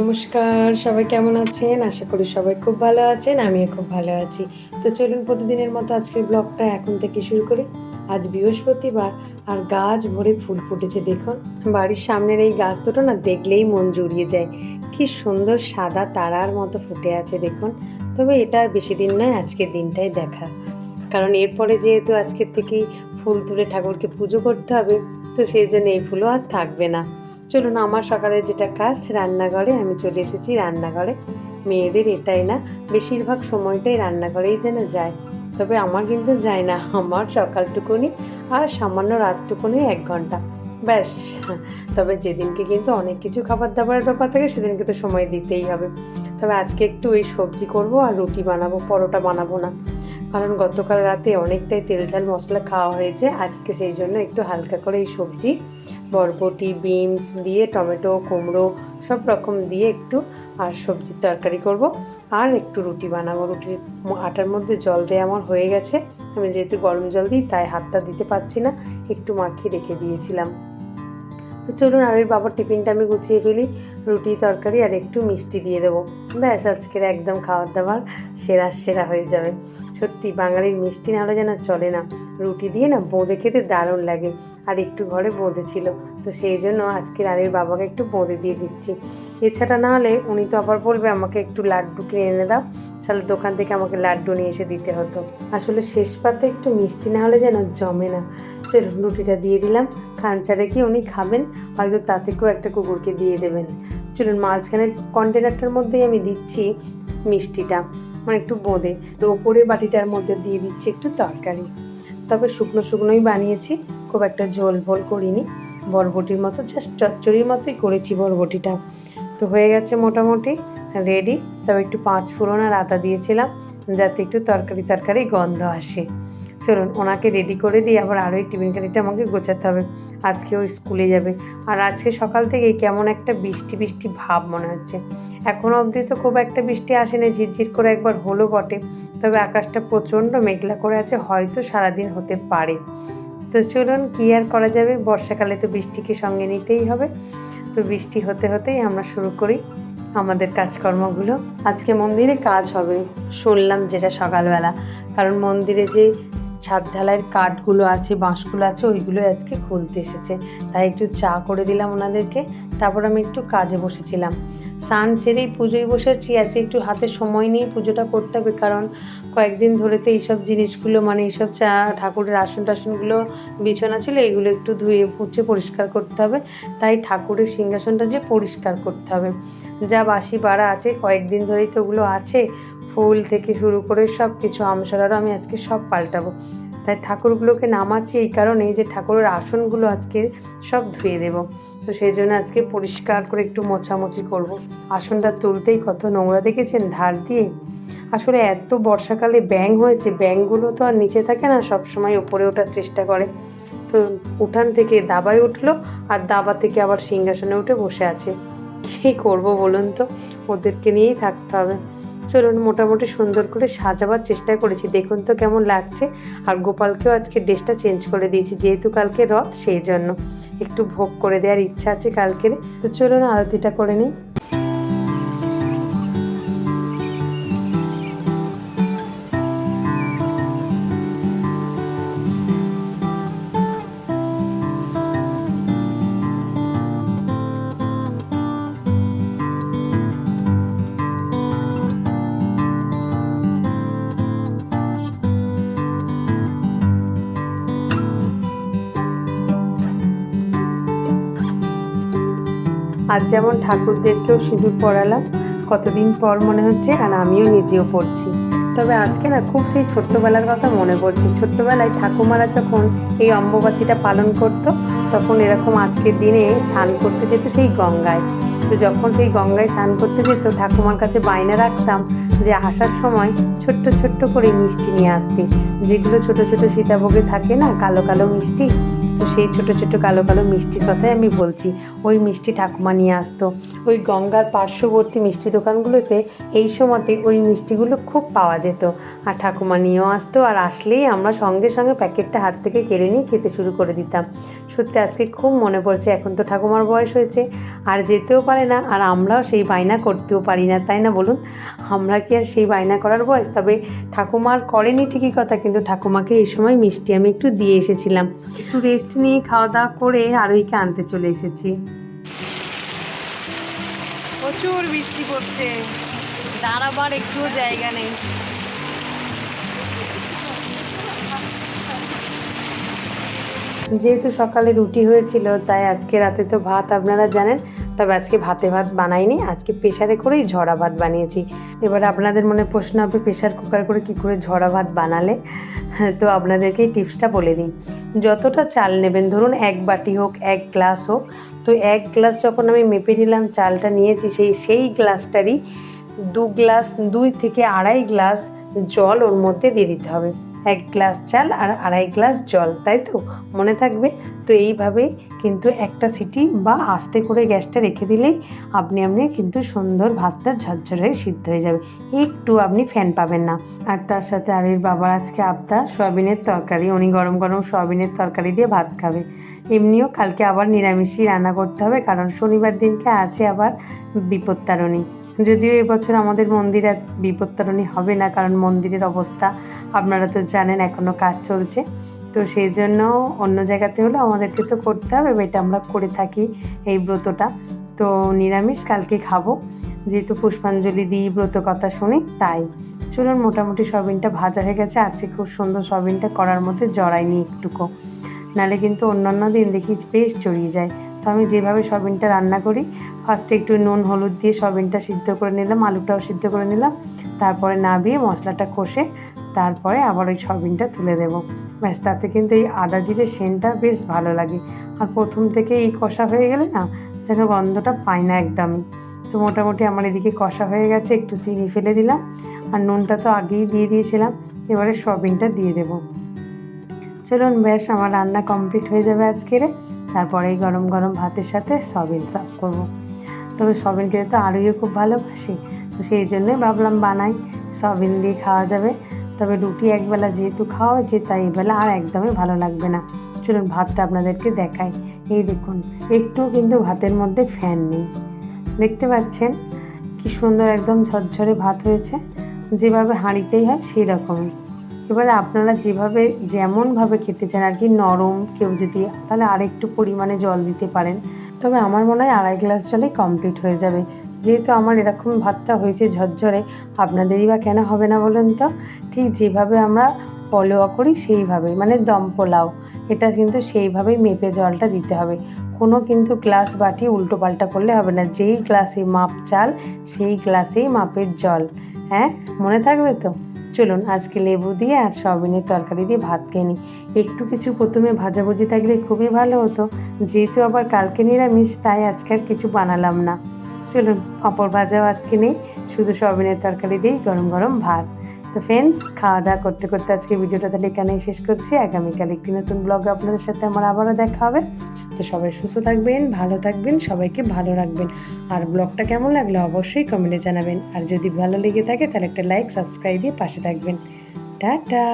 নমস্কার, সবাই কেমন আছেন? আশা করি সবাই খুব ভালো আছেন, আমিও খুব ভালো আছি। তো চলুন প্রতিদিনের মতো আজকের ব্লগটা এখন থেকে শুরু করি। আজ বৃহস্পতিবার, আর গাছ ভরে ফুল ফুটেছে, দেখুন। বাড়ির সামনের এই গাছ দুটো না দেখলেই মন জুড়িয়ে যায়। কি সুন্দর সাদা তারার মতো ফুটে আছে, দেখুন। তবে এটা আর বেশি দিন নয়, আজকের দিনটাই দেখা। কারণ এরপরে যেহেতু আজকের থেকেই ফুল তুলে ঠাকুরকে পুজো করতে হবে তো সেই জন্য এই ফুলও আর থাকবে না। চলুন আমার সকালে যেটা কাজ রান্নাঘরে আমি চলে এসেছি রান্নাঘরে। মেয়েদের এটাই না বেশিরভাগ সময়টাই রান্নাঘরেই যেন যায়। তবে আমার কিন্তু যায় না আমার সকালটুকুনি আর সামান্য রাতটুকুনি এক ঘণ্টা। ব্যাস তবে যেদিনকে কিন্তু অনেক কিছু খাবার দাবারের ব্যাপার থাকে সেদিনকে তো সময় দিতেই হবে। তবে আজকে একটু ওই সবজি করব আর রুটি বানাবো পরোটা বানাবো না। কারণ গতকাল রাতে অনেকটাই তেল ঝাল মশলা খাওয়া হয়েছে। আজকে সেই জন্য একটু হালকা করে এই সবজি, বরবটি, বিনস দিয়ে টমেটো, কুমড়ো সব রকম দিয়ে একটু, আর সবজির তরকারি করব। আর একটু রুটি বানাবো। রুটির আটার মধ্যে জল দেওয়া আমার হয়ে গেছে। আমি যেহেতু গরম জল দিই, তাই হাতটা দিতে পারছি না। একটু মাখিয়ে রেখে দিয়েছিলাম। তো চলুন, আবির বাবার টিফিনটা আমি গুছিয়ে ফেলি। রুটি, তরকারি আর একটু মিষ্টি দিয়ে দেবো। ব্যাস, আজকের একদম খাবার দাবার সেরা সেরা হয়ে যাবে। সত্যি বাঙালির মিষ্টি না হলে যেন চলে না। রুটি দিয়ে না বোঁদে খেতে দারুণ লাগে। আর একটু ঘরে বোঁদে ছিল, তো সেই জন্য আজকের আরের বাবাকে একটু বোঁদে দিয়ে দিচ্ছি। এছাড়া না হলে উনি তো আবার বলবে, আমাকে একটু লাড্ডু কিনে এনে দাও। তাহলে দোকান থেকে আমাকে লাড্ডু নিয়ে এসে দিতে হতো। আসলে শেষ পাতে একটু মিষ্টি না হলে যেন জমে না। চলুন রুটিটা দিয়ে দিলাম। খাঞ্চা রেখে উনি খাবেন? হয়তো তাতেকেও একটা কুকুরকে দিয়ে দেবেন। চলুন, মাঝখানের কন্টেনারটার মধ্যেই আমি দিচ্ছি মিষ্টিটা। মানে একটু বোঁদে। তো ওপরের বাটিটার মধ্যে দিয়ে দিচ্ছি একটু তরকারি। তবে শুকনো শুকনোই বানিয়েছি, খুব একটা ঝোল ভোল করিনি। বরবটির মতো, জাস্ট চচ্চড়ির মতোই করেছি বরবটিটা। তো হয়ে গেছে মোটামুটি রেডি। তবে একটু পাঁচ ফোড়ন আর আতা দিয়েছিলাম, যাতে একটু তরকারি তরকারি গন্ধ আসে। চলুন, ওনাকে রেডি করে দিয়ে আবার আরও এই টিফিন কারিটা আমাকে গোছাতে হবে। আজকে ওই স্কুলে যাবে। আর আজকে সকাল থেকেই কেমন একটা বৃষ্টি বৃষ্টি ভাব মনে হচ্ছে। এখনও অবধি তো খুব একটা বৃষ্টি আসেনি, ঝিরঝির করে একবার হলো বটে। তবে আকাশটা প্রচণ্ড মেঘলা করে আছে, হয়তো সারাদিন হতে পারে। তো চলুন, কী আর করা যাবে? বর্ষাকালে তো বৃষ্টিকে সঙ্গে নিতেই হবে। তো বৃষ্টি হতে হতেই আমরা শুরু করি আমাদের কাজকর্মগুলো। আজকে মন্দিরে কাজ হবে। শুনলাম যেটা সকালবেলা। কারণ মন্দিরে যে ছাদ ঢালাইয়ের কাঠগুলো আছে, বাঁশগুলো আছে ওইগুলো আজকে খুলতে এসেছে। তাই একটু চা করে দিলাম ওনাদেরকে, তারপর আমি একটু কাজে বসেছিলাম। স্নান ছেড়েই পুজোয় বসেছি আজকে একটু হাতে সময় নিয়ে পুজোটা করতে হবে, কারণ কয়েকদিন ধরে তো এইসব জিনিসগুলো মানে এইসব চা, ঠাকুরের আসন টাসনগুলো, বিছানা ছিল, এগুলো একটু ধুয়ে মুছে পরিষ্কার করতে হবে। তাই ঠাকুরের সিংহাসনটা যে পরিষ্কার করতে হবে। যা বাসি বাড়া আছে, কয়েকদিন ধরেই তো ওগুলো আছে ফুল থেকে শুরু করে সব কিছু আমসরারও আমি আজকে সব পাল্টাবো। তাই ঠাকুরগুলোকে নামাচ্ছি এই কারণে যে ঠাকুরের আসনগুলো আজকে সব ধুয়ে দেব। তো সেই জন্য আজকে পরিষ্কার করে একটু মোছামুছি করব। আসনটা তুলতেই কত নোংরা দেখেছেন? ধার দিয়ে। আসলে এত বর্ষাকালে ব্যাং হয়েছে, ব্যাংগুলো তো আর নিচে থাকে না সব সময় উপরে ওঠার চেষ্টা করে। তো উঠান থেকে দাবায় উঠল আর দাবা থেকে আবার সিংহাসনে উঠে বসে আছে। কী করব বলুন তো? ওদেরকে নিয়েই থাকতে হবে। চলুন মোটামুটি সুন্দর করে সাজাবার চেষ্টা করেছি। দেখুন তো কেমন লাগছে। আর গোপালকেও আজকে ড্রেসটা চেঞ্জ করে দিয়েছি, যেহেতু কালকে রথ, সেই জন্য। একটু ভোগ করে দেওয়ার ইচ্ছা আছে কালকের। তো চলুন আরতিটা করে নিই। আজ যেমন ঠাকুরদেরকেও সিঁদুর পরালাম, কতদিন পর মনে হচ্ছে আর আমিও নিজেও পড়ছি। তবে আজকে না খুব সেই ছোট্টবেলার কথা মনে পড়ছে। ছোট্টবেলায় ঠাকুমারা যখন এই অম্বুবাচীটা পালন করত, তখন এরকম আজকের দিনে স্নান করতে যেত সেই গঙ্গায়। তো যখন সেই গঙ্গায় স্নান করতে যেত, ঠাকুমার কাছে বায়না রাখতাম যে আসার সময় ছোট্ট ছোট্ট করে মিষ্টি নিয়ে আসতে। যেগুলো ছোট ছোট সীতাভোগে থাকে না, কালো কালো মিষ্টি? তো সেই ছোট ছোট কালো কালো মিষ্টির কথাই আমি বলছি। ওই মিষ্টি ঠাকুমা নিয়ে আসতো। ওই গঙ্গার পার্শ্ববর্তী মিষ্টি দোকানগুলোতে এই সময়তে ওই মিষ্টিগুলো খুব পাওয়া যেত। আর ঠাকুমা নিয়েও আসতো। আর আসলেই আমরা সঙ্গে সঙ্গে প্যাকেটটা হাত থেকে কেড়ে নিয়ে খেতে শুরু করে দিতাম। সত্যি আজকে খুব মনে পড়ছে, এখন তো ঠাকুমার বয়স হয়েছে। আর যেতেও পারে না, আর আমরাও সেই বায়না করতেও পারি না, তাই না বলুন? আমরা কি আর সেই বায়না করার বয়স? তবে ঠাকুমার করেনি ঠিকই কথা, কিন্তু ঠাকুমাকে এই সময় মিষ্টি আমি একটু দিয়ে এসেছিলাম। একটু রেস্ট নিয়ে খাওয়া দাওয়া করে আরোইকে আনতে চলে এসেছি। প্রচুর বৃষ্টি পড়ছে। দাঁড়াবার একটুও জায়গা নেই। যেহেতু সকালে রুটি হয়েছিল, তাই আজকে রাতে তো ভাত আপনারা জানেন, তবে আজকে ভাতে ভাত বানাইনি, আজকে প্রেশারে করেই ঝরা ভাত বানিয়েছি। এবার আপনাদের মনে প্রশ্ন হবে, প্রেশার কুকার করে কি করে ঝরা ভাত বানালে? তো আপনাদেরকে এই টিপসটা বলে দিই। যতটা চাল নেবেন, ধরুন এক বাটি হোক, এক গ্লাস হোক, তো এক গ্লাস যখন আমি মেপে নিলাম চালটা নিয়েছি, সেই সেই গ্লাসটারই দু গ্লাস, দুই থেকে আড়াই গ্লাস জল ওর মধ্যে দিয়ে দিতে হবে। এক গ্লাস চাল আর আড়াই গ্লাস জল, তাই তো? মনে থাকবে? তো এইভাবে কিন্তু একটা সিটি বা আস্তে করে গ্যাসটা রেখে দিলেই আপনি আপনি কিন্তু সুন্দর ভাতটা ঝরঝর হয়ে সিদ্ধ হয়ে যাবে। একটু আপনি ফ্যান পাবেন না। আর তার সাথে আরির বাবার আজকে আবদার সয়াবিনের তরকারি, উনি গরম গরম সয়াবিনের তরকারি দিয়ে ভাত খাবে। এমনিও কালকে আবার নিরামিষই রান্না করতে হবে, কারণ শনিবার দিনকে আছে আবার বিপত্তারণী। যদিও এবছর আমাদের মন্দির আর বিপত্তারণী হবে না, কারণ মন্দিরের অবস্থা আপনারা তো জানেন এখনও কাজ চলছে। তো সেই জন্য অন্য জায়গাতে হলে আমাদেরকে তো করতে হবে এটা আমরা করে থাকি এই ব্রতটা। তো নিরামিষ কালকে খাব, যেহেতু পুষ্পাঞ্জলি দিই ব্রত কথা শুনি, তাই। চলুন, মোটামুটি সয়াবিনটা ভাজা হয়ে গেছে, আজকে খুব সুন্দর সয়াবিনটা করার মধ্যে জড়ায়নি একটুকু। নালে কিন্তু অন্যান্য দিন দেখি বেশ জড়িয়ে যায়। তো আমি যেভাবে সয়াবিনটা রান্না করি ফার্স্টে একটু নুন, হলুদ দিয়ে সয়াবিনটা সিদ্ধ করে নিলাম, আলুটাও সিদ্ধ করে নিলাম, তারপরে নাবিয়ে মশলাটা কষে তারপরে আবার ওই সয়াবিনটা তুলে দেবো। ব্যাস, তাতে কিন্তু এই আদা জিরে সেনটা বেশ ভালো লাগে। আর প্রথম থেকে এই কষা হয়ে গেলে না, যেন গন্ধটা পায় না একদমই। তো মোটামুটি আমার এদিকে কষা হয়ে গেছে, একটু চিনি ফেলে দিলাম, আর নুনটা তো আগেই দিয়ে দিয়েছিলাম, এবারে সয়াবিনটা দিয়ে দেবো। চলুন, ব্যাস, আমার রান্না কমপ্লিট হয়ে যাবে আজকের। তারপরে গরম গরম ভাতের সাথে সয়াবিন সার্ভ করব। তবে সয়াবিন খেতে তো আরোই খুব ভালোবাসি। তো সেই জন্যই ভাবলাম বানাই, সয়াবিন দিয়ে খাওয়া যাবে। তবে রুটি একবেলা যেহেতু খাওয়া হয়েছে, তাই এবেলা আর একদমই ভালো লাগবে না। চলুন ভাতটা আপনাদেরকে দেখাই। এই দেখুন একটু কিন্তু ভাতের মধ্যে ফ্যান নেই। দেখতে পাচ্ছেন? কি সুন্দর একদম ঝরঝরে ভাত হয়েছে। যেভাবে হাঁড়িতেই হয় সেই রকমই এবারে আপনারা যেভাবে, যেমনভাবে খেতে চান আর কি, নরম কেউ যদি, তাহলে আরেকটু পরিমাণে জল দিতে পারেন। তবে আমার মনে হয় আড়াই গ্লাস জলেই কমপ্লিট হয়ে যাবে। যেহেতু আমার এরকম ভাতটা হয়েছে ঝরঝরে, আপনাদেরই বা কেন হবে না বলুন তো? ঠিক যেভাবে আমরা পলোয়া করি সেইভাবে মানে দম পোলাও, এটা কিন্তু সেইভাবেই মেপে জলটা দিতে হবে। কোনো কিন্তু গ্লাস বাটি উল্টো পাল্টা করলে হবে না, যেই গ্লাসে মাপ চাল, সেই গ্লাসেই মাপের জল। হ্যাঁ? মনে থাকবে তো? চলুন আজকে লেবু দিয়ে আর সয়াবিনের তরকারি দিয়ে ভাত খেয়ে নিই। একটু কিছু প্রথমে ভাজাভুজি থাকলে খুবই ভালো হতো। যেহেতু আবার কালকে নিরামিষ, তাই আজকে আর কিছু বানালাম না। চলুন, পাঁপড় ভাজাও আজকে নেই। শুধু সয়াবিনের তরকারি দিয়েই গরম গরম ভাত। তো ফ্রেন্ডস খাওয়া দাওয়া করতে করতে আজকে ভিডিওটা তাহলে এখানেই শেষ করছি। আগামীকাল একটি নতুন ব্লগে আপনাদের সাথে আমার আবারও দেখা হবে। তো সবাই সুস্থ থাকবেন, ভালো থাকবেন, সবাইকে ভালো রাখবেন। আর ব্লগটা কেমন লাগল অবশ্যই কমেন্টে জানাবেন। আর যদি ভালো লেগে থাকে তাহলে একটা লাইক সাবস্ক্রাইব দিয়ে পাশে থাকবেন। টাটা!